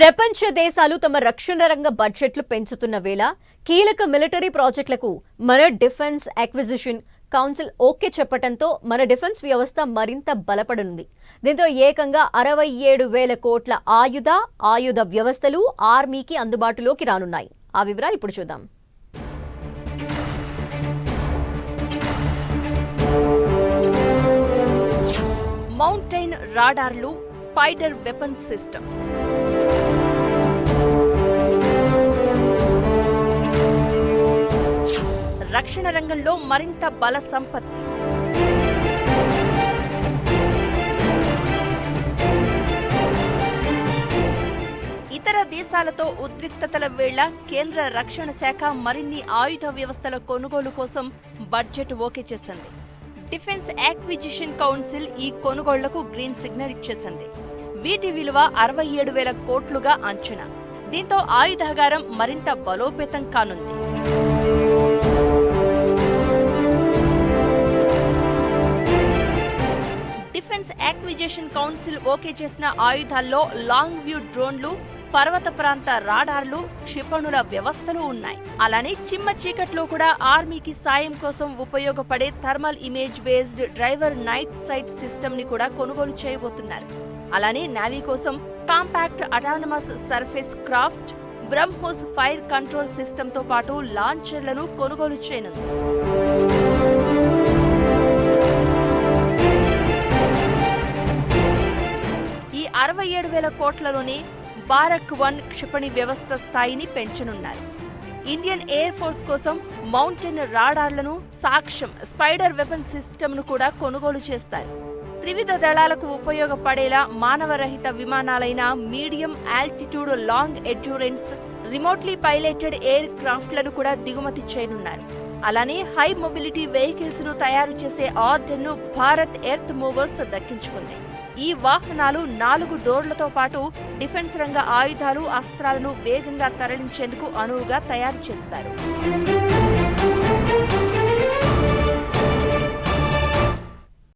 ప్రపంచ దేశాలు తమ రక్షణ రంగ బడ్జెట్లు పెంచుతున్న వేళ కీలక మిలిటరీ ప్రాజెక్టులకు మన డిఫెన్స్ అక్విజిషన్ కౌన్సిల్ ఓకే చెప్పడంతో మన డిఫెన్స్ వ్యవస్థ మరింత బలపడనుంది. దీంతో ఏకంగా అరవై ఏడు వేల కోట్ల ఆయుధ ఆయుధ వ్యవస్థలు ఆర్మీకి అందుబాటులోకి రానున్నాయి. ఆ వివరాలు ఇప్పుడు చూద్దాం. మౌంటైన్ రాడార్లు స్పైడర్ వెపన్ సిస్టమ్స్ రక్షణ రంగంలో మరింత బల సంపత్తి. ఇతర దేశాలతో ఉద్రిక్తతల వేళ కేంద్ర రక్షణ శాఖ మరిన్ని ఆయుధ వ్యవస్థల కొనుగోలు కోసం బడ్జెట్ ఓకే చేసింది. డిఫెన్స్ యాక్విజిషన్ కౌన్సిల్ ఈ కొనుగోళ్ళకు గ్రీన్ సిగ్నల్ ఇచ్చేసింది. వీటి విలువ అరవై ఏడు వేల కోట్లుగా అంచనా. దీంతో ఆయుధాగారం మరింత బలోపేతం కానుంది. డిఫెన్స్ యాక్విజిషన్ కౌన్సిల్ ఓకే చేసిన ఆయుధాల్లో లాంగ్ వ్యూ డ్రోన్లు పర్వత ప్రాంత రాడార్లు క్షిపణుల వ్యవస్థలు ఉన్నాయి. అలానే చిమ్మ చీకట్లో కూడా ఆర్మీకి సాయం కోసం ఉపయోగపడే thermal image based driver night sight సిస్టమ్ని కూడా కొనుగోలు చేయబోతున్నారు. అలానే నావీ కోసం compact autonomous surface craft BrahMos fire control సిస్టమ్తో పాటు లాంచర్లను కొనుగోలు చేయనుంది. అరవై ఏడు వేల కోట్లలోనే బారక్ వన్ క్షిపణి వ్యవస్థ స్థాయిని పెంచనున్నారు. ఇండియన్ ఎయిర్ ఫోర్స్ కోసం మౌంటైన్ రాడార్లను సాక్ష్యం స్పైడర్ వెపన్ సిస్టమ్ను కూడా కొనుగోలు చేస్తారు. త్రివిధ దళాలకు ఉపయోగపడేలా మానవరహిత విమానాలైన medium altitude long endurance remotely piloted air క్రాఫ్ట్లను కూడా దిగుమతి చేయనున్నారు. అలానే హై మొబిలిటీ వెహికల్స్ను తయారు చేసే ఆర్డర్ను భారత్ ఎర్త్ మూవర్స్ దక్కించుకుంది. ఈ వాహనాలు నాలుగు డోర్లతో పాటు డిఫెన్స్ రంగ ఆయుధాలు అస్త్రాలను వేగంగా తరలించేందుకు అనువుగా తయారు చేస్తారు.